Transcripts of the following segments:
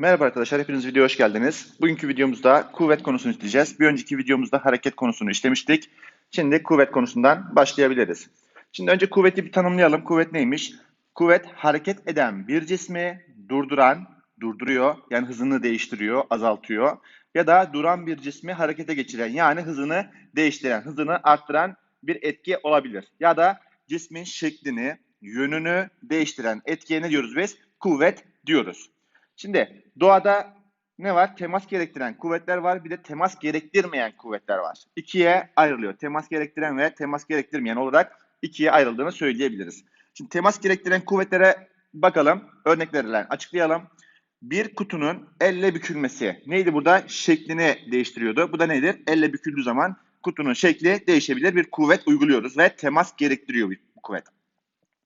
Merhaba arkadaşlar, hepiniz videoya hoş geldiniz. Bugünkü videomuzda kuvvet konusunu işleyeceğiz. Bir önceki videomuzda hareket konusunu işlemiştik. Şimdi kuvvet konusundan başlayabiliriz. Şimdi önce kuvveti bir tanımlayalım. Kuvvet neymiş? Kuvvet hareket eden bir cismi durduran, durduruyor yani hızını değiştiriyor, azaltıyor. Ya da duran bir cismi harekete geçiren yani hızını değiştiren, hızını arttıran bir etki olabilir. Ya da cismin şeklini, yönünü değiştiren etkiye ne diyoruz biz? Kuvvet diyoruz. Şimdi doğada ne var? Temas gerektiren kuvvetler var. Bir de temas gerektirmeyen kuvvetler var. İkiye ayrılıyor. Temas gerektiren ve temas gerektirmeyen olarak ikiye ayrıldığını söyleyebiliriz. Şimdi temas gerektiren kuvvetlere bakalım. Örneklerle açıklayalım. Bir kutunun elle bükülmesi. Neydi burada? Şeklini değiştiriyordu. Bu da nedir? Elle büküldüğü zaman kutunun şekli değişebilir. Bir kuvvet uyguluyoruz ve temas gerektiriyor bir kuvvet.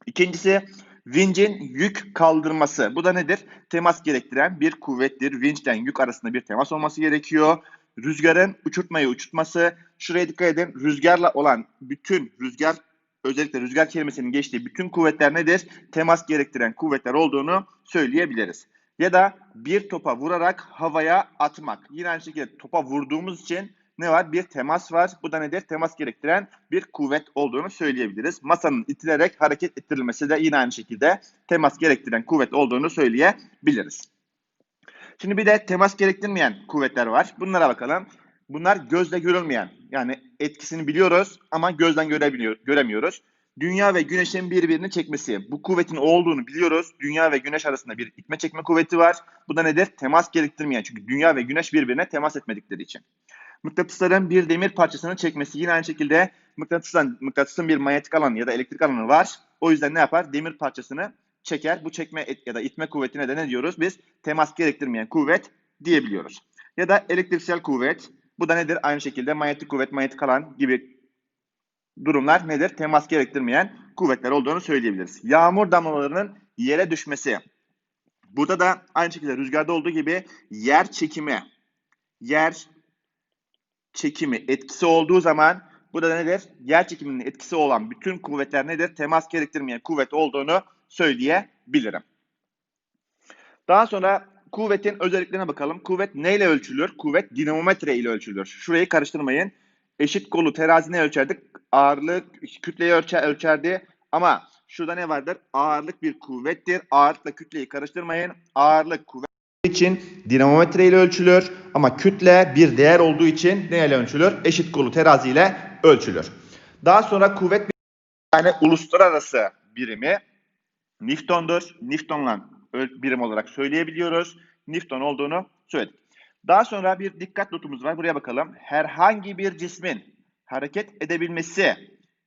İkincisi Vincin yük kaldırması. Bu da nedir? Temas gerektiren bir kuvvettir. Vinçten yük arasında bir temas olması gerekiyor. Rüzgarın uçurtmayı uçurtması. Şuraya dikkat edin. Rüzgarla olan bütün rüzgar özellikle rüzgar kelimesinin geçtiği bütün kuvvetler nedir? Temas gerektiren kuvvetler olduğunu söyleyebiliriz. Ya da bir topa vurarak havaya atmak. Yine aynı şekilde topa vurduğumuz için ne var? Bir temas var. Bu da nedir? Temas gerektiren bir kuvvet olduğunu söyleyebiliriz. Masanın itilerek hareket ettirilmesi de yine aynı şekilde temas gerektiren kuvvet olduğunu söyleyebiliriz. Şimdi bir de temas gerektirmeyen kuvvetler var. Bunlara bakalım. Bunlar gözle görülmeyen. Yani etkisini biliyoruz ama gözden görebiliyor, göremiyoruz. Dünya ve güneşin birbirini çekmesi. Bu kuvvetin olduğunu biliyoruz. Dünya ve güneş arasında bir itme çekme kuvveti var. Bu da nedir? Temas gerektirmeyen. Çünkü dünya ve güneş birbirine temas etmedikleri için. Mıknatısların bir demir parçasını çekmesi yine aynı şekilde mıknatısın, mıknatısın bir manyetik alanı ya da elektrik alanı var. O yüzden ne yapar? Demir parçasını çeker. Bu çekme ya da itme kuvvetine de ne diyoruz? Biz temas gerektirmeyen kuvvet diyebiliyoruz. Ya da elektriksel kuvvet. Bu da nedir? Aynı şekilde manyetik kuvvet, manyetik alan gibi durumlar nedir? Temas gerektirmeyen kuvvetler olduğunu söyleyebiliriz. Yağmur damlalarının yere düşmesi. Burada da aynı şekilde rüzgarda olduğu gibi yer çekimi, yer çekimi etkisi olduğu zaman bu da nedir? Yer çekiminin etkisi olan bütün kuvvetler nedir? Temas gerektirmeyen kuvvet olduğunu söyleyebilirim. Daha sonra kuvvetin özelliklerine bakalım. Kuvvet neyle ölçülür? Kuvvet dinamometre ile ölçülür. Şurayı karıştırmayın. Eşit kolu terazi ne ölçerdik? Ağırlık, kütleyi ölçer, ölçerdi. Ama şurada ne vardır? Ağırlık bir kuvvettir. Ağırlıkla kütleyi karıştırmayın. Ağırlık kuvvet için dinamometre ile ölçülür ama kütle bir değer olduğu için ne ile ölçülür? Eşit kolu terazi ile ölçülür. Daha sonra kuvvet tane uluslararası birimi Newton'dur. Newton'la birim olarak söyleyebiliyoruz. Newton olduğunu söyledik. Daha sonra bir dikkat notumuz var. Buraya bakalım. Herhangi bir cismin hareket edebilmesi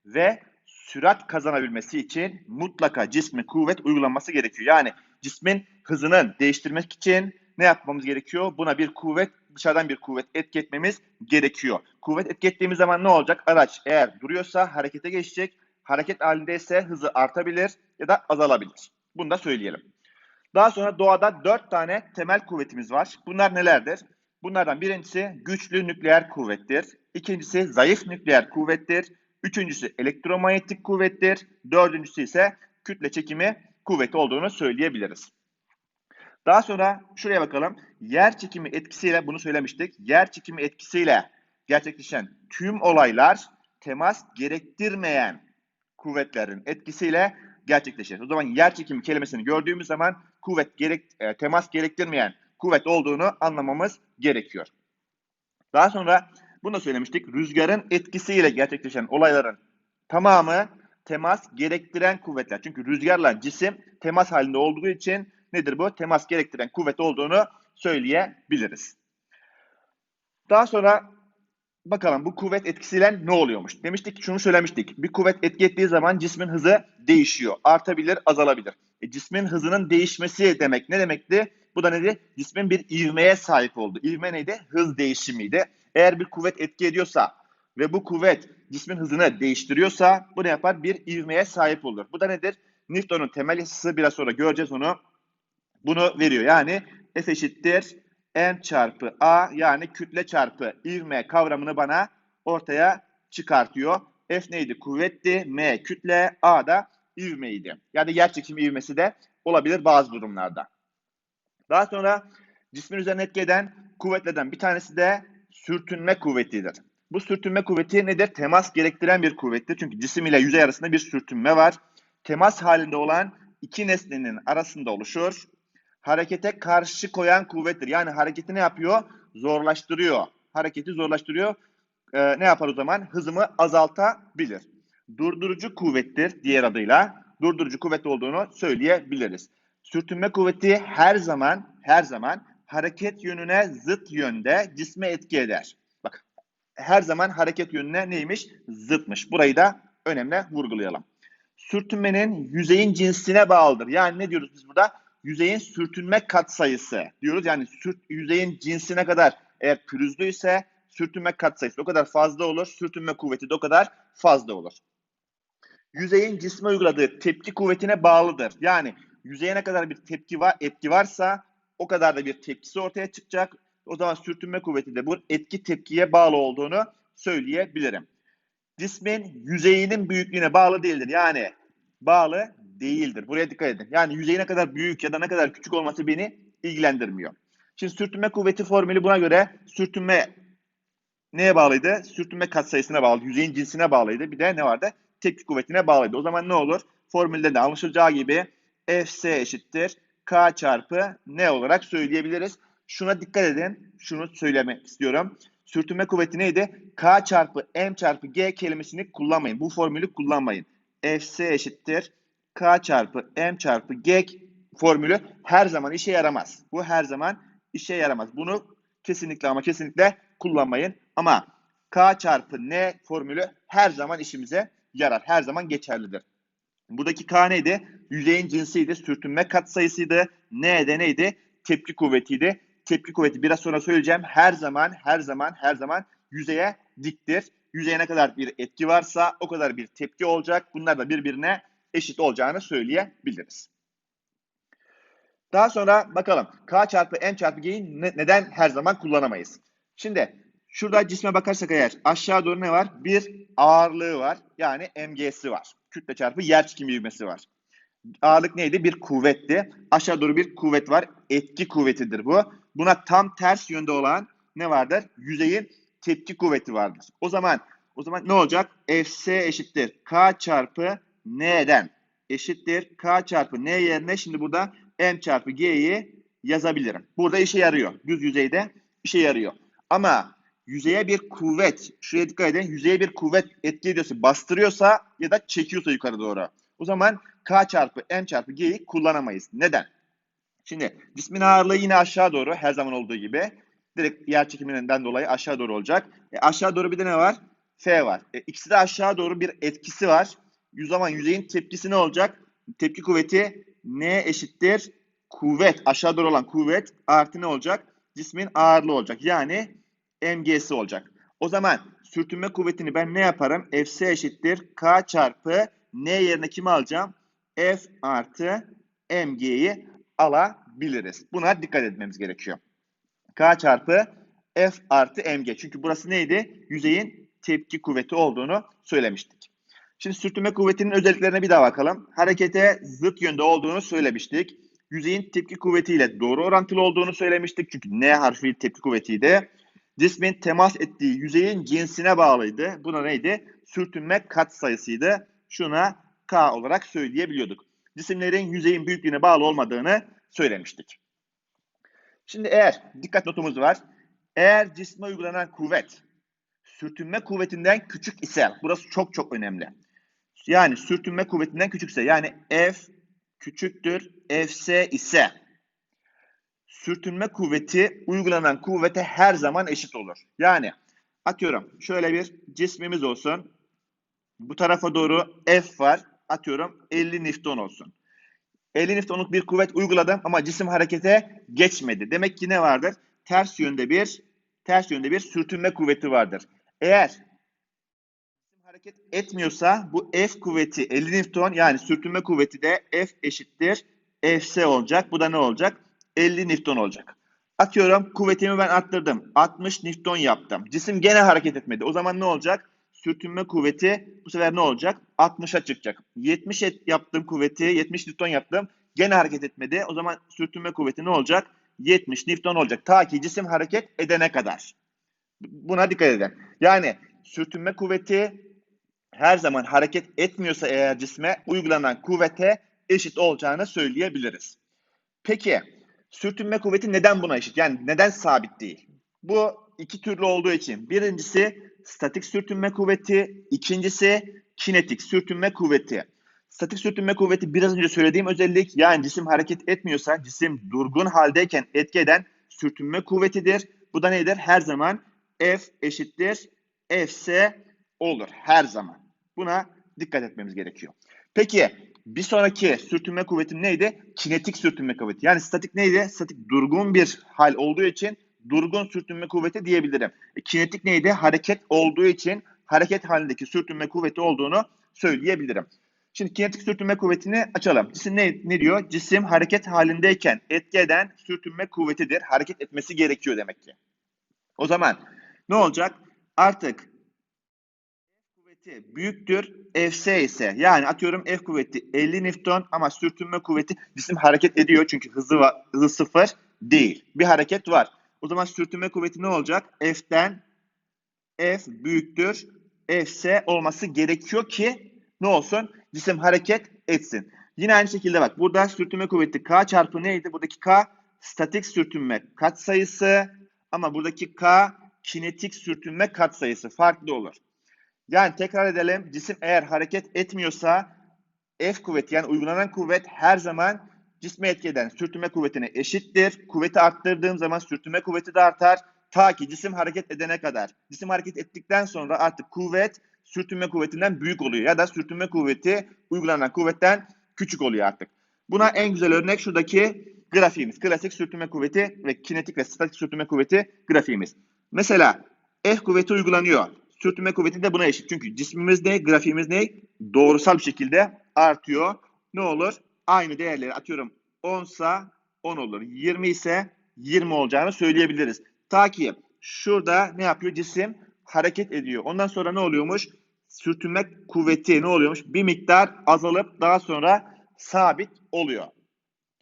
ve sürat kazanabilmesi için mutlaka cisme kuvvet uygulanması gerekiyor. Yani cismin hızını değiştirmek için ne yapmamız gerekiyor? Buna bir kuvvet, dışarıdan bir kuvvet etki etmemiz gerekiyor. Kuvvet etki ettiğimiz zaman ne olacak? Araç eğer duruyorsa harekete geçecek. Hareket halindeyse hızı artabilir ya da azalabilir. Bunu da söyleyelim. Daha sonra doğada dört tane temel kuvvetimiz var. Bunlar nelerdir? Bunlardan birincisi güçlü nükleer kuvvettir. İkincisi zayıf nükleer kuvvettir. Üçüncüsü elektromanyetik kuvvettir. Dördüncüsü ise kütle çekimi kuvveti olduğunu söyleyebiliriz. Daha sonra şuraya bakalım. Yer çekimi etkisiyle bunu söylemiştik. Yer çekimi etkisiyle gerçekleşen tüm olaylar temas gerektirmeyen kuvvetlerin etkisiyle gerçekleşir. O zaman yer çekimi kelimesini gördüğümüz zaman kuvvet gerek, e, temas gerektirmeyen kuvvet olduğunu anlamamız gerekiyor. Daha sonra bunu da söylemiştik. Rüzgarın etkisiyle gerçekleşen olayların tamamı temas gerektiren kuvvetler. Çünkü rüzgarla cisim temas halinde olduğu için nedir bu? Temas gerektiren kuvvet olduğunu söyleyebiliriz. Daha sonra bakalım bu kuvvet etkisiyle ne oluyormuş? Demiştik şunu söylemiştik. Bir kuvvet etki ettiği zaman cismin hızı değişiyor. Artabilir, azalabilir. E, cismin hızının değişmesi demek ne demekti? Bu da nedir? Cismin bir ivmeye sahip oldu. İvme neydi? Hız değişimiydi. Eğer bir kuvvet etki ediyorsa ve bu kuvvet cismin hızını değiştiriyorsa bu ne yapar? Bir ivmeye sahip olur. Bu da nedir? Newton'un temel yasası biraz sonra göreceğiz onu. Bunu veriyor. Yani F eşittir m çarpı a yani kütle çarpı ivme kavramını bana ortaya çıkartıyor. F neydi? Kuvvetti. M kütle. A da ivmeydi. Yani yer çekimi ivmesi de olabilir bazı durumlarda. Daha sonra Cismin üzerine etki eden kuvvetlerden bir tanesi de sürtünme kuvvetidir. Bu sürtünme kuvveti nedir? Temas gerektiren bir kuvvettir. Çünkü cisim ile yüzey arasında bir sürtünme var. Temas halinde olan iki nesnenin arasında oluşur. Harekete karşı koyan kuvvettir. Yani hareketi ne yapıyor? Zorlaştırıyor. Hareketi zorlaştırıyor. Ee, ne yapar o zaman? Hızımı azaltabilir. Durdurucu kuvvettir diğer adıyla. Durdurucu kuvvet olduğunu söyleyebiliriz. Sürtünme kuvveti her zaman her zaman hareket yönüne zıt yönde cisme etki eder. Bak her zaman hareket yönüne neymiş? Zıtmış. Burayı da önemli vurgulayalım. Sürtünmenin yüzeyin cinsine bağlıdır. Yani ne diyoruz biz burada? Yüzeyin sürtünme katsayısı diyoruz. Yani sürt, yüzeyin cinsine kadar eğer pürüzlüyse sürtünme katsayısı o kadar fazla olur. Sürtünme kuvveti de o kadar fazla olur. Yüzeyin cisme uyguladığı tepki kuvvetine bağlıdır. Yani yüzeye ne kadar bir tepki var, etki varsa o kadar da bir tepkisi ortaya çıkacak. O zaman sürtünme kuvveti de bu etki tepkiye bağlı olduğunu söyleyebilirim. Cismin yüzeyinin büyüklüğüne bağlı değildir. Yani bağlı değildir. Buraya dikkat edin. Yani yüzeyi ne kadar büyük ya da ne kadar küçük olması beni ilgilendirmiyor. Şimdi sürtünme kuvveti formülü buna göre sürtünme neye bağlıydı? Sürtünme katsayısına bağlı, yüzeyin cinsine bağlıydı. Bir de ne vardı? Tepki kuvvetine bağlıydı. O zaman ne olur? Formülde de anlaşılacağı gibi Fs eşittir K çarpı ne olarak söyleyebiliriz. Şuna dikkat edin. Şunu söylemek istiyorum. Sürtünme kuvveti neydi? K çarpı M çarpı G kelimesini kullanmayın. Bu formülü kullanmayın. Fs eşittir K çarpı M çarpı G formülü her zaman işe yaramaz. Bu her zaman işe yaramaz. Bunu kesinlikle ama kesinlikle kullanmayın. Ama K çarpı N formülü her zaman işimize yarar. Her zaman geçerlidir. Buradaki K neydi? Yüzeyin cinsiydi, sürtünme katsayısıydı. N de neydi? Tepki kuvvetiydi. Tepki kuvveti biraz sonra söyleyeceğim. Her zaman, her zaman, her zaman yüzeye diktir. Yüzeye ne kadar bir etki varsa o kadar bir tepki olacak. Bunlar da birbirine eşit olacağını söyleyebiliriz. Daha sonra bakalım K çarpı M çarpı G'yi ne, neden her zaman kullanamayız? Şimdi şurada cisme bakarsak eğer aşağı doğru ne var? Bir ağırlığı var. Yani MG'si var. Kütle çarpı yer çekimi ivmesi var. Ağırlık neydi? Bir kuvvetti. Aşağı doğru bir kuvvet var. Etki kuvvetidir bu. Buna tam ters yönde olan ne vardır? Yüzeyin tepki kuvveti vardır. O zaman o zaman ne olacak? Fs eşittir K çarpı N'den eşittir K çarpı N yerine şimdi burada M çarpı G'yi yazabilirim. Burada işe yarıyor. Düz yüzeyde işe yarıyor. Ama yüzeye bir kuvvet, şuraya dikkat edin, yüzeye bir kuvvet etki ediyorsa, bastırıyorsa ya da çekiyorsa yukarı doğru. O zaman K çarpı M çarpı G'yi kullanamayız. Neden? Şimdi cismin ağırlığı yine aşağı doğru her zaman olduğu gibi. Direkt yer çekiminden dolayı aşağı doğru olacak. E aşağı doğru bir de ne var? F var. E ikisi de aşağı doğru bir etkisi var. Zaman yüzeyin tepkisi ne olacak? Tepki kuvveti N eşittir kuvvet. Aşağı doğru olan kuvvet artı ne olacak? Cismin ağırlığı olacak. Yani mg'si olacak. O zaman sürtünme kuvvetini ben ne yaparım? Fs eşittir K çarpı N yerine kimi alacağım? F artı mg'yi alabiliriz. Buna dikkat etmemiz gerekiyor. K çarpı F artı mg. Çünkü burası neydi? Yüzeyin tepki kuvveti olduğunu söylemiştik. Şimdi sürtünme kuvvetinin özelliklerine bir daha bakalım. Harekete zıt yönde olduğunu söylemiştik. Yüzeyin tepki kuvvetiyle doğru orantılı olduğunu söylemiştik. Çünkü N harfi tepki kuvvetiydi. Cismin temas ettiği yüzeyin cinsine bağlıydı. Buna neydi? Sürtünme kat sayısıydı. Şuna K olarak söyleyebiliyorduk. Cisimlerin yüzeyin büyüklüğüne bağlı olmadığını söylemiştik. Şimdi eğer, dikkat notumuz var. Eğer cisme uygulanan kuvvet sürtünme kuvvetinden küçük ise, burası çok çok önemli. Yani sürtünme kuvvetinden küçükse, yani F küçüktür Fs ise sürtünme kuvveti uygulanan kuvvete her zaman eşit olur. Yani atıyorum şöyle bir cismimiz olsun. Bu tarafa doğru F var. Atıyorum 50 Newton olsun. 50 Newton'luk bir kuvvet uyguladım ama cisim harekete geçmedi. Demek ki ne vardır? Ters yönde bir ters yönde bir sürtünme kuvveti vardır. Eğer hareket etmiyorsa bu F kuvveti 50 Newton yani sürtünme kuvveti de F eşittir Fs olacak. Bu da ne olacak? 50 Newton olacak. Atıyorum kuvvetimi ben arttırdım. 60 Newton yaptım. Cisim gene hareket etmedi. O zaman ne olacak? Sürtünme kuvveti bu sefer ne olacak? 60'a çıkacak. 70 et yaptım kuvveti, 70 Newton yaptım. Gene hareket etmedi. O zaman sürtünme kuvveti ne olacak? 70 Newton olacak. Ta ki cisim hareket edene kadar. Buna dikkat edin. Yani sürtünme kuvveti her zaman hareket etmiyorsa eğer cisme uygulanan kuvvete eşit olacağını söyleyebiliriz. Peki sürtünme kuvveti neden buna eşit? Yani neden sabit değil? Bu iki türlü olduğu için. Birincisi statik sürtünme kuvveti, ikincisi kinetik sürtünme kuvveti. Statik sürtünme kuvveti biraz önce söylediğim özellik yani cisim hareket etmiyorsa cisim durgun haldeyken etki eden sürtünme kuvvetidir. Bu da nedir? Her zaman F eşittir Fs olur her zaman. Buna dikkat etmemiz gerekiyor. Peki bir sonraki sürtünme kuvveti neydi? Kinetik sürtünme kuvveti. Yani statik neydi? Statik durgun bir hal olduğu için durgun sürtünme kuvveti diyebilirim. E, kinetik neydi? Hareket olduğu için hareket halindeki sürtünme kuvveti olduğunu söyleyebilirim. Şimdi kinetik sürtünme kuvvetini açalım. Cisim ne, ne diyor? Cisim hareket halindeyken etki eden sürtünme kuvvetidir. Hareket etmesi gerekiyor demek ki. O zaman ne olacak? Artık büyüktür Fs ise yani atıyorum F kuvveti 50 Newton ama sürtünme kuvveti cisim hareket ediyor çünkü hızı var, hızı sıfır değil. Bir hareket var. O zaman sürtünme kuvveti ne olacak? F'den F büyüktür Fs olması gerekiyor ki ne olsun? Cisim hareket etsin. Yine aynı şekilde bak burada sürtünme kuvveti K çarpı neydi? Buradaki K statik sürtünme katsayısı ama buradaki K kinetik sürtünme katsayısı farklı olur. Yani tekrar edelim. Cisim eğer hareket etmiyorsa F kuvveti yani uygulanan kuvvet her zaman cisme etki eden sürtünme kuvvetine eşittir. Kuvveti arttırdığım zaman sürtünme kuvveti de artar. Ta ki cisim hareket edene kadar. Cisim hareket ettikten sonra artık kuvvet sürtünme kuvvetinden büyük oluyor. Ya da sürtünme kuvveti uygulanan kuvvetten küçük oluyor artık. Buna en güzel örnek şuradaki grafiğimiz. Klasik sürtünme kuvveti ve kinetik ve statik sürtünme kuvveti grafiğimiz. Mesela F kuvveti uygulanıyor. Sürtünme kuvveti de buna eşit. Çünkü cismimiz ne, grafiğimiz ne? Doğrusal bir şekilde artıyor. Ne olur? Aynı değerleri atıyorum 10 ise 10 olur. 20 ise 20 olacağını söyleyebiliriz. Ta ki şurada ne yapıyor? Cisim hareket ediyor. Ondan sonra ne oluyormuş? Sürtünme kuvveti ne oluyormuş? Bir miktar azalıp daha sonra sabit oluyor.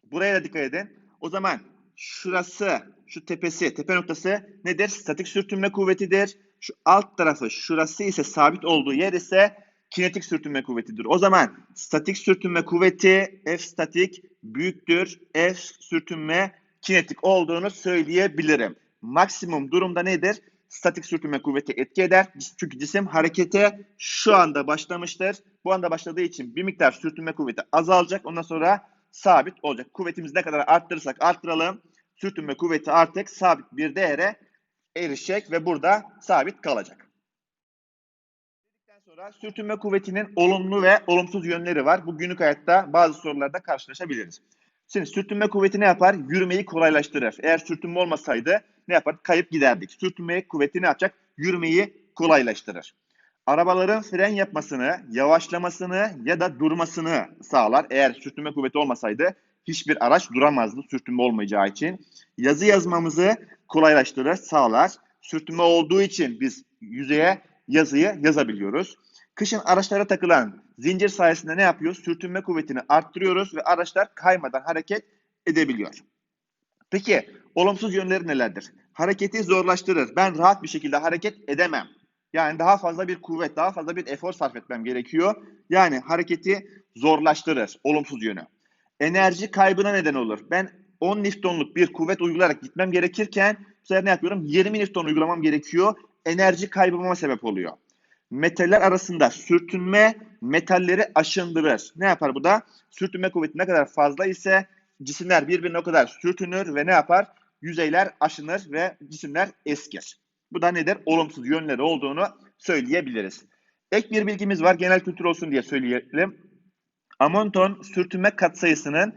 Buraya da dikkat edin. O zaman şurası, şu tepesi, tepe noktası nedir? Statik sürtünme kuvvetidir. Şu alt tarafı, şurası ise sabit olduğu yer ise kinetik sürtünme kuvvetidir. O zaman statik sürtünme kuvveti F statik büyüktür F sürtünme kinetik olduğunu söyleyebilirim. Maksimum durumda nedir? Statik sürtünme kuvveti etki eder. Çünkü cisim harekete şu anda başlamıştır. Bu anda başladığı için bir miktar sürtünme kuvveti azalacak. Ondan sonra sabit olacak. Kuvvetimizi ne kadar arttırırsak arttıralım. Sürtünme kuvveti artık sabit bir değere erişecek ve burada sabit kalacak. Sonra sürtünme kuvvetinin olumlu ve olumsuz yönleri var. Bu günlük hayatta bazı sorularda karşılaşabiliriz. Şimdi sürtünme kuvveti ne yapar? Yürümeyi kolaylaştırır. Eğer sürtünme olmasaydı ne yapar? Kayıp giderdik. Sürtünme kuvveti ne yapacak? Yürümeyi kolaylaştırır. Arabaların fren yapmasını, yavaşlamasını ya da durmasını sağlar. Eğer sürtünme kuvveti olmasaydı hiçbir araç duramazdı sürtünme olmayacağı için. Yazı yazmamızı kolaylaştırır, sağlar. Sürtünme olduğu için biz yüzeye yazıyı yazabiliyoruz. Kışın araçlara takılan zincir sayesinde ne yapıyor? Sürtünme kuvvetini arttırıyoruz ve araçlar kaymadan hareket edebiliyor. Peki olumsuz yönleri nelerdir? Hareketi zorlaştırır. Ben rahat bir şekilde hareket edemem. Yani daha fazla bir kuvvet, daha fazla bir efor sarf etmem gerekiyor. Yani hareketi zorlaştırır. Olumsuz yönü. Enerji kaybına neden olur. Ben 10 Newton'luk bir kuvvet uygulayarak gitmem gerekirken bu sefer ne yapıyorum? 20 Newton uygulamam gerekiyor. Enerji kaybıma sebep oluyor. Metaller arasında sürtünme metalleri aşındırır. Ne yapar bu da? Sürtünme kuvveti ne kadar fazla ise cisimler birbirine o kadar sürtünür ve ne yapar? Yüzeyler aşınır ve cisimler eskir. Bu da nedir? Olumsuz yönleri olduğunu söyleyebiliriz. Ek bir bilgimiz var. Genel kültür olsun diye söyleyelim. Amonton sürtünme katsayısının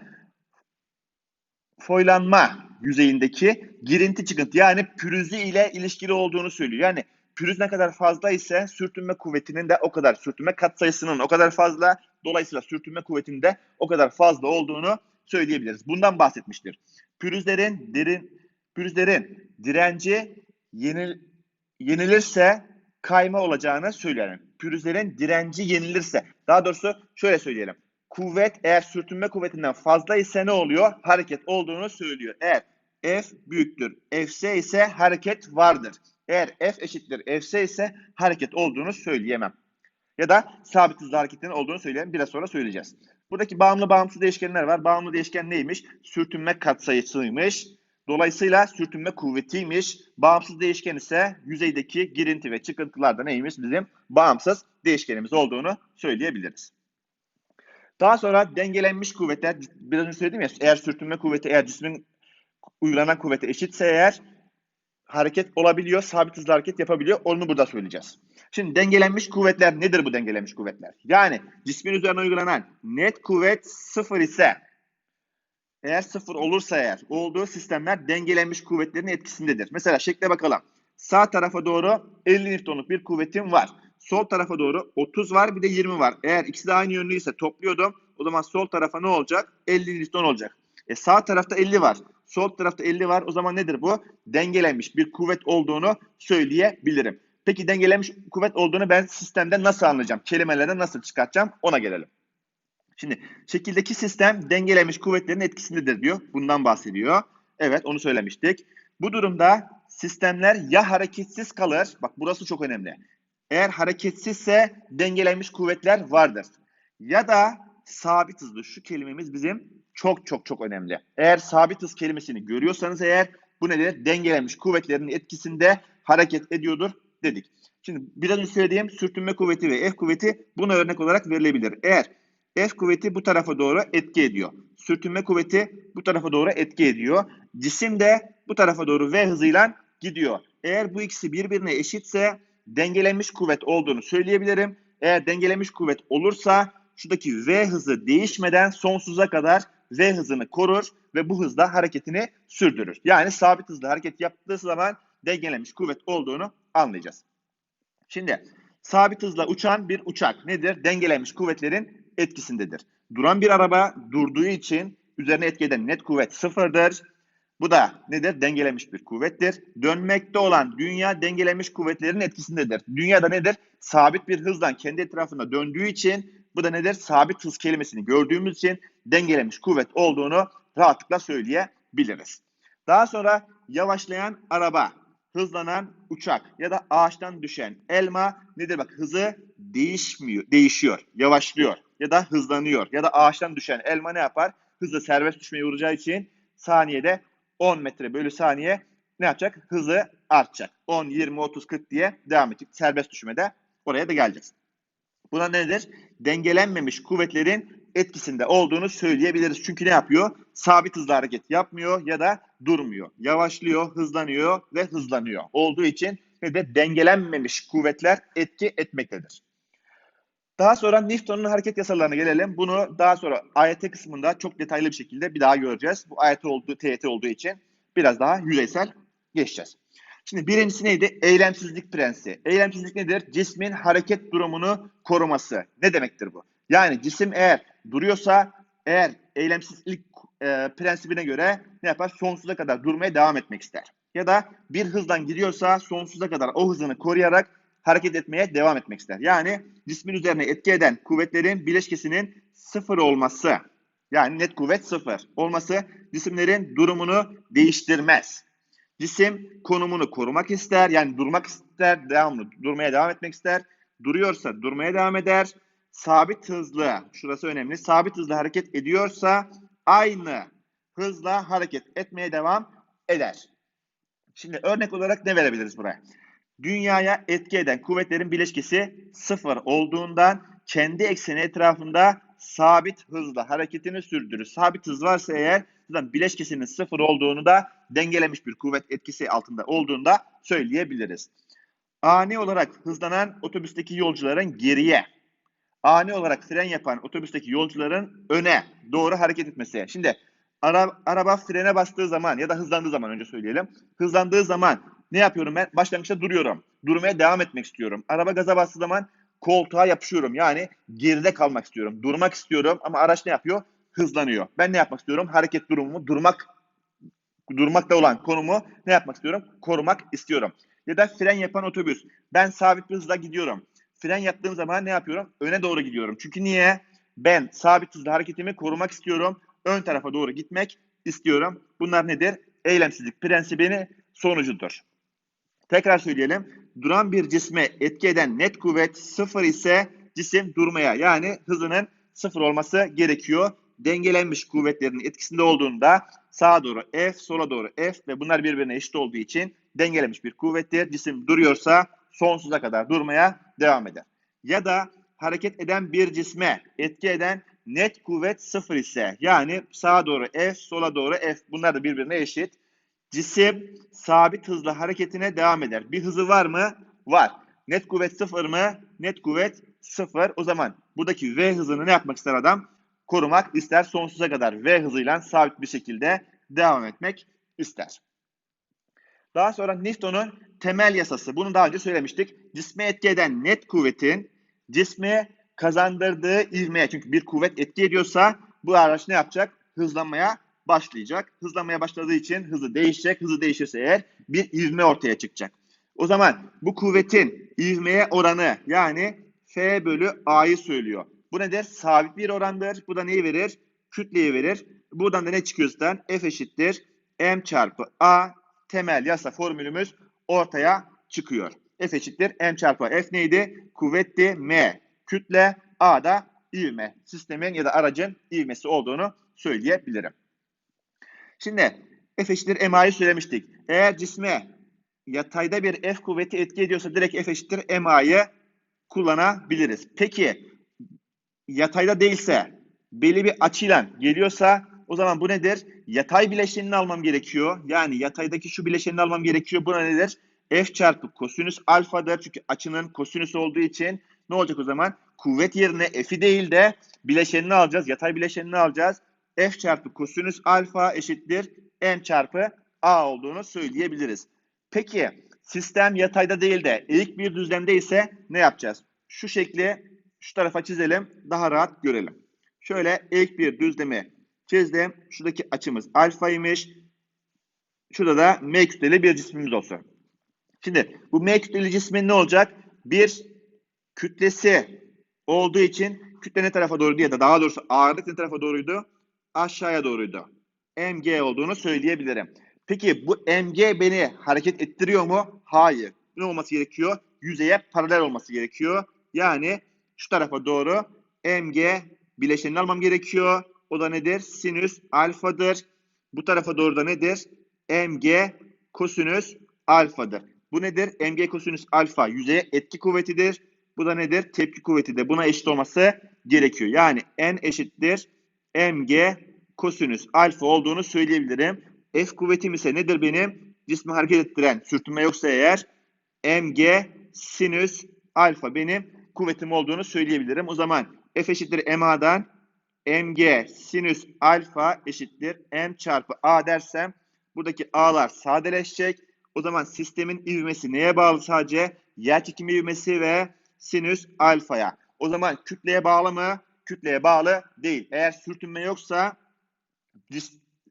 foylanma yüzeyindeki girinti çıkıntı yani pürüzü ile ilişkili olduğunu söylüyor. Yani pürüz ne kadar fazla ise sürtünme kuvvetinin de o kadar sürtünme katsayısının o kadar fazla dolayısıyla sürtünme kuvvetinin de o kadar fazla olduğunu söyleyebiliriz. Bundan bahsetmiştir. Pürüzlerin derin pürüzlerin direnci yenil, yenilirse kayma olacağını söyleyelim. Pürüzlerin direnci yenilirse daha doğrusu şöyle söyleyelim kuvvet eğer sürtünme kuvvetinden fazla ise ne oluyor? Hareket olduğunu söylüyor. Eğer F büyüktür. Fs ise hareket vardır. Eğer F eşittir Fs ise hareket olduğunu söyleyemem. Ya da sabit hızlı hareketin olduğunu söyleyeyim. Biraz sonra söyleyeceğiz. Buradaki bağımlı bağımsız değişkenler var. Bağımlı değişken neymiş? Sürtünme katsayısıymış. Dolayısıyla sürtünme kuvvetiymiş. Bağımsız değişken ise yüzeydeki girinti ve çıkıntılarda neymiş? Bizim bağımsız değişkenimiz olduğunu söyleyebiliriz. Daha sonra dengelenmiş kuvvetler, biraz önce söyledim ya, eğer sürtünme kuvveti, eğer cismin uygulanan kuvveti eşitse eğer hareket olabiliyor, sabit hızlı hareket yapabiliyor. Onu burada söyleyeceğiz. Şimdi dengelenmiş kuvvetler nedir bu dengelenmiş kuvvetler? Yani cismin üzerine uygulanan net kuvvet sıfır ise eğer sıfır olursa eğer olduğu sistemler dengelenmiş kuvvetlerin etkisindedir. Mesela şekle bakalım. Sağ tarafa doğru 50 Newton'luk bir kuvvetim var. Sol tarafa doğru 30 var bir de 20 var. Eğer ikisi de aynı yönlüyse topluyordum. O zaman sol tarafa ne olacak? 50 Newton olacak. E sağ tarafta 50 var. Sol tarafta 50 var. O zaman nedir bu? Dengelenmiş bir kuvvet olduğunu söyleyebilirim. Peki dengelenmiş kuvvet olduğunu ben sistemde nasıl anlayacağım? Kelimelerden nasıl çıkartacağım? Ona gelelim. Şimdi şekildeki sistem dengelenmiş kuvvetlerin etkisindedir diyor. Bundan bahsediyor. Evet onu söylemiştik. Bu durumda sistemler ya hareketsiz kalır. Bak burası çok önemli. Eğer hareketsizse dengelenmiş kuvvetler vardır. Ya da sabit hızlı. Şu kelimemiz bizim çok çok çok önemli. Eğer sabit hız kelimesini görüyorsanız eğer bu nedir? Dengelenmiş kuvvetlerin etkisinde hareket ediyordur dedik. Şimdi biraz önce söylediğim sürtünme kuvveti ve F kuvveti buna örnek olarak verilebilir. Eğer F kuvveti bu tarafa doğru etki ediyor. Sürtünme kuvveti bu tarafa doğru etki ediyor. Cisim de bu tarafa doğru V hızıyla gidiyor. Eğer bu ikisi birbirine eşitse dengelenmiş kuvvet olduğunu söyleyebilirim. Eğer dengelenmiş kuvvet olursa şuradaki V hızı değişmeden sonsuza kadar V hızını korur ve bu hızda hareketini sürdürür. Yani sabit hızlı hareket yaptığı zaman dengelenmiş kuvvet olduğunu anlayacağız. Şimdi sabit hızla uçan bir uçak nedir? Dengelenmiş kuvvetlerin etkisindedir. Duran bir araba durduğu için üzerine etki eden net kuvvet sıfırdır. Bu da nedir? Dengelenmiş bir kuvvettir. Dönmekte olan dünya dengelenmiş kuvvetlerin etkisindedir. Dünyada nedir? Sabit bir hızdan kendi etrafında döndüğü için bu da nedir? Sabit hız kelimesini gördüğümüz için dengelenmiş kuvvet olduğunu rahatlıkla söyleyebiliriz. Daha sonra yavaşlayan araba, hızlanan uçak ya da ağaçtan düşen elma nedir? Bak hızı değişmiyor, değişiyor, yavaşlıyor ya da hızlanıyor ya da ağaçtan düşen elma ne yapar? Hızı serbest düşmeye uğrayacağı için saniyede 10 metre bölü saniye ne yapacak? Hızı artacak. 10, 20, 30, 40 diye devam edecek. Serbest düşmede oraya da geleceğiz. Buna nedir? Dengelenmemiş kuvvetlerin etkisinde olduğunu söyleyebiliriz. Çünkü ne yapıyor? Sabit hızla hareket yapmıyor ya da durmuyor. Yavaşlıyor, hızlanıyor ve hızlanıyor. Olduğu için ne de dengelenmemiş kuvvetler etki etmektedir. Daha sonra Newton'un hareket yasalarına gelelim. Bunu daha sonra AYT kısmında çok detaylı bir şekilde bir daha göreceğiz. Bu AYT olduğu, TYT olduğu için biraz daha yüzeysel geçeceğiz. Şimdi birincisi neydi? Eylemsizlik prensi. Eylemsizlik nedir? Cismin hareket durumunu koruması. Ne demektir bu? Yani cisim eğer duruyorsa, eğer eylemsizlik e, prensibine göre ne yapar? Sonsuza kadar durmaya devam etmek ister. Ya da bir hızdan gidiyorsa sonsuza kadar o hızını koruyarak hareket etmeye devam etmek ister. Yani cismin üzerine etki eden kuvvetlerin bileşkesinin sıfır olması, yani net kuvvet sıfır olması cisimlerin durumunu değiştirmez. Cisim konumunu korumak ister, yani durmak ister, devamlı durmaya devam etmek ister. Duruyorsa durmaya devam eder. Sabit hızlı, şurası önemli, sabit hızlı hareket ediyorsa aynı hızla hareket etmeye devam eder. Şimdi örnek olarak ne verebiliriz buraya? Dünyaya etki eden kuvvetlerin bileşkesi sıfır olduğundan kendi ekseni etrafında sabit hızla hareketini sürdürür. Sabit hız varsa eğer zaten bileşkesinin sıfır olduğunu da dengelemiş bir kuvvet etkisi altında olduğunda söyleyebiliriz. Ani olarak hızlanan otobüsteki yolcuların geriye, ani olarak fren yapan otobüsteki yolcuların öne doğru hareket etmesi. Şimdi ara, araba frene bastığı zaman ya da hızlandığı zaman önce söyleyelim. Hızlandığı zaman ne yapıyorum ben? Başlangıçta duruyorum. Durmaya devam etmek istiyorum. Araba gaza bastığı zaman koltuğa yapışıyorum. Yani geride kalmak istiyorum. Durmak istiyorum ama araç ne yapıyor? Hızlanıyor. Ben ne yapmak istiyorum? Hareket durumumu durmak durmakta olan konumu ne yapmak istiyorum? Korumak istiyorum. Ya da fren yapan otobüs. Ben sabit bir hızla gidiyorum. Fren yaptığım zaman ne yapıyorum? Öne doğru gidiyorum. Çünkü niye? Ben sabit hızla hareketimi korumak istiyorum. Ön tarafa doğru gitmek istiyorum. Bunlar nedir? eylemsizlik prensibini sonucudur. Tekrar söyleyelim. Duran bir cisme etki eden net kuvvet sıfır ise cisim durmaya yani hızının sıfır olması gerekiyor. Dengelenmiş kuvvetlerin etkisinde olduğunda sağa doğru F, sola doğru F ve bunlar birbirine eşit olduğu için dengelenmiş bir kuvvettir. Cisim duruyorsa sonsuza kadar durmaya devam eder. Ya da hareket eden bir cisme etki eden net kuvvet sıfır ise yani sağa doğru F, sola doğru F bunlar da birbirine eşit. Cisim sabit hızla hareketine devam eder. Bir hızı var mı? Var. Net kuvvet sıfır mı? Net kuvvet sıfır. O zaman buradaki V hızını ne yapmak ister adam? Korumak ister. Sonsuza kadar V hızıyla sabit bir şekilde devam etmek ister. Daha sonra Newton'un temel yasası. Bunu daha önce söylemiştik. Cisme etki eden net kuvvetin cisme kazandırdığı ivmeye. Çünkü bir kuvvet etki ediyorsa bu araç ne yapacak? Hızlanmaya başlayacak. Hızlanmaya başladığı için hızı değişecek. Hızı değişirse eğer bir ivme ortaya çıkacak. O zaman bu kuvvetin ivmeye oranı yani F bölü A'yı söylüyor. Bu nedir? Sabit bir orandır. Bu da neyi verir? Kütleyi verir. Buradan da ne çıkıyor zaten? F eşittir. M çarpı A temel yasa formülümüz ortaya çıkıyor. F eşittir. M çarpı. F neydi? Kuvvetti. M kütle. A da ivme. Sistemin ya da aracın ivmesi olduğunu söyleyebilirim. Şimdi F eşittir MA'yı söylemiştik. Eğer cisme yatayda bir F kuvveti etki ediyorsa direkt F eşittir MA'yı kullanabiliriz. Peki yatayda değilse belli bir açıyla geliyorsa o zaman bu nedir? Yatay bileşenini almam gerekiyor. Yani yataydaki şu bileşenini almam gerekiyor. Bu nedir? F çarpı kosinüs alfadır. Çünkü açının kosinüs olduğu için ne olacak o zaman? Kuvvet yerine F'i değil de bileşenini alacağız. Yatay bileşenini alacağız. F çarpı kosinüs alfa eşittir M çarpı A olduğunu söyleyebiliriz. Peki sistem yatayda değil de eğik bir düzlemde ise ne yapacağız? Şu şekli şu tarafa çizelim. Daha rahat görelim. Şöyle eğik bir düzlemi çizdim. Şuradaki açımız alfaymış. Şurada da M kütleli bir cismimiz olsun. Şimdi bu M kütleli cismin ne olacak? Bir kütlesi olduğu için kütle ne tarafa doğru ya da daha doğrusu ağırlık ne tarafa doğruydu? Aşağıya doğruydu. mg olduğunu söyleyebilirim. Peki bu mg beni hareket ettiriyor mu? Hayır. Ne olması gerekiyor? Yüzeye paralel olması gerekiyor. Yani şu tarafa doğru mg bileşenini almam gerekiyor. O da nedir? Sinüs alfadır. Bu tarafa doğru da nedir? mg kosinüs alfadır. Bu nedir? mg kosinüs alfa yüzeye etki kuvvetidir. Bu da nedir? Tepki kuvvetidir. Buna eşit olması gerekiyor. Yani n eşittir mg kosinüs alfa olduğunu söyleyebilirim. F kuvvetim ise nedir benim? Cismi hareket ettiren sürtünme yoksa eğer mg sinüs alfa benim kuvvetim olduğunu söyleyebilirim. O zaman F eşittir MA'dan mg sinüs alfa eşittir m çarpı a dersem buradaki a'lar sadeleşecek. O zaman sistemin ivmesi neye bağlı sadece? Yer çekimi ivmesi ve sinüs alfaya. O zaman kütleye bağlı mı? Kütleye bağlı değil. Eğer sürtünme yoksa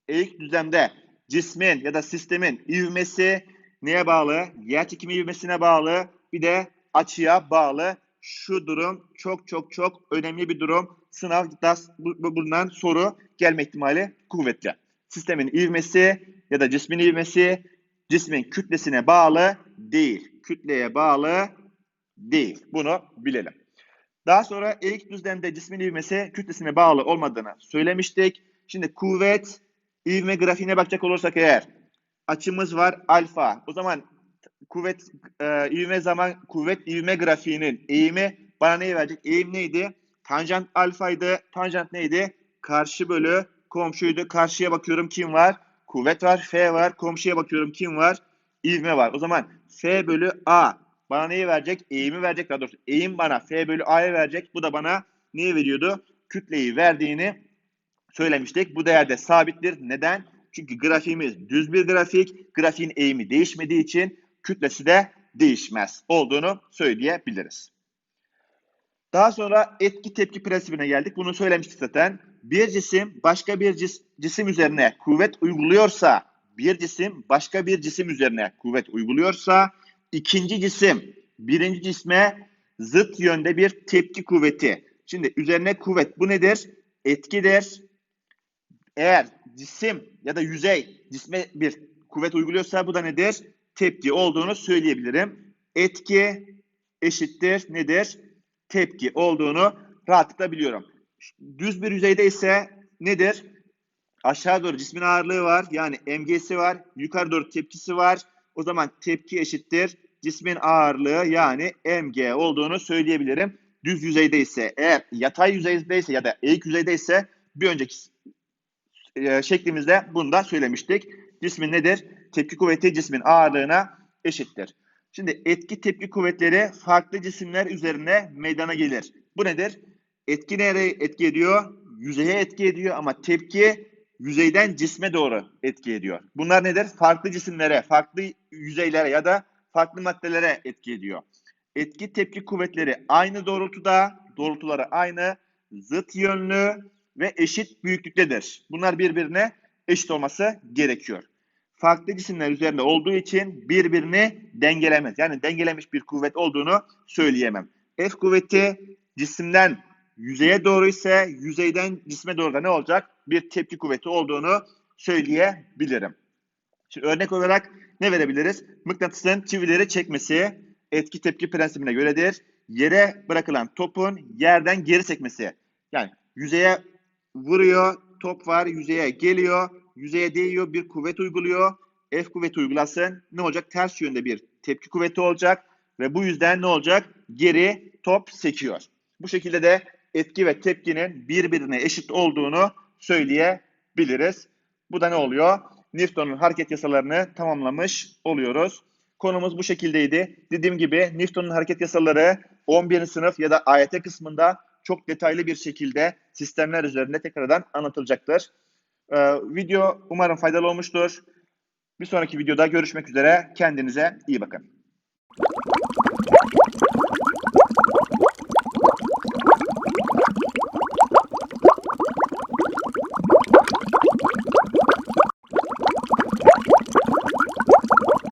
eğik düzlemde cismin ya da sistemin ivmesi neye bağlı? Yer çekimi ivmesine bağlı. Bir de açıya bağlı. Şu durum çok çok çok önemli bir durum. Sınavda bulunan soru gelme ihtimali kuvvetli. Sistemin ivmesi ya da cismin ivmesi cismin kütlesine bağlı değil. Kütleye bağlı değil. Bunu bilelim. Daha sonra eğik düzlemde cismin ivmesi kütlesine bağlı olmadığını söylemiştik. Şimdi kuvvet ivme grafiğine bakacak olursak eğer açımız var alfa. O zaman kuvvet e, ivme zaman kuvvet ivme grafiğinin eğimi bana neyi verecek? Eğim neydi? Tanjant alfaydı. Tanjant neydi? Karşı bölü komşuydu. Karşıya bakıyorum kim var? Kuvvet var. F var. Komşuya bakıyorum kim var? İvme var. O zaman F bölü A bana neyi verecek? Eğimi verecek. Daha doğrusu eğim bana F bölü A'ya verecek. Bu da bana neyi veriyordu? Kütleyi verdiğini söylemiştik. Bu değerde sabittir. Neden? Çünkü grafiğimiz düz bir grafik. Grafiğin eğimi değişmediği için kütlesi de değişmez olduğunu söyleyebiliriz. Daha sonra etki tepki prensibine geldik. Bunu söylemiştik zaten. Bir cisim başka bir cis cisim üzerine kuvvet uyguluyorsa, bir cisim başka bir cisim üzerine kuvvet uyguluyorsa, ikinci cisim birinci cisme zıt yönde bir tepki kuvveti. Şimdi üzerine kuvvet bu nedir? Etkidir. Eğer cisim ya da yüzey cisme bir kuvvet uyguluyorsa bu da nedir? Tepki olduğunu söyleyebilirim. Etki eşittir nedir? Tepki olduğunu rahatlıkla biliyorum. Düz bir yüzeyde ise nedir? Aşağı doğru cismin ağırlığı var. Yani mg'si var. Yukarı doğru tepkisi var. O zaman tepki eşittir. Cismin ağırlığı yani mg olduğunu söyleyebilirim. Düz yüzeyde ise eğer yatay yüzeyde ise ya da eğik yüzeyde ise bir önceki e, şeklimizde bunu da söylemiştik. Cismin nedir? Tepki kuvveti cismin ağırlığına eşittir. Şimdi etki tepki kuvvetleri farklı cisimler üzerine meydana gelir. Bu nedir? Etki nereye etki ediyor? Yüzeye etki ediyor ama tepki yüzeyden cisme doğru etki ediyor. Bunlar nedir? Farklı cisimlere, farklı yüzeylere ya da farklı maddelere etki ediyor. Etki tepki kuvvetleri aynı doğrultuda, doğrultuları aynı, zıt yönlü ve eşit büyüklüktedir. Bunlar birbirine eşit olması gerekiyor. Farklı cisimler üzerinde olduğu için birbirini dengelemez. Yani dengelemiş bir kuvvet olduğunu söyleyemem. F kuvveti cisimden yüzeye doğru ise yüzeyden cisme doğru da ne olacak? Bir tepki kuvveti olduğunu söyleyebilirim. Şimdi örnek olarak ne verebiliriz? Mıknatısın çivileri çekmesi etki tepki prensibine göredir. Yere bırakılan topun yerden geri çekmesi. Yani yüzeye vuruyor, top var, yüzeye geliyor, yüzeye değiyor, bir kuvvet uyguluyor. F kuvveti uygulasın. Ne olacak? Ters yönde bir tepki kuvveti olacak ve bu yüzden ne olacak? Geri top sekiyor. Bu şekilde de etki ve tepkinin birbirine eşit olduğunu söyleyebiliriz. Bu da ne oluyor? Newton'un hareket yasalarını tamamlamış oluyoruz. Konumuz bu şekildeydi. Dediğim gibi Newton'un hareket yasaları 11. sınıf ya da AYT kısmında çok detaylı bir şekilde sistemler üzerinde tekrardan anlatılacaktır. Ee, video umarım faydalı olmuştur. Bir sonraki videoda görüşmek üzere. Kendinize iyi bakın.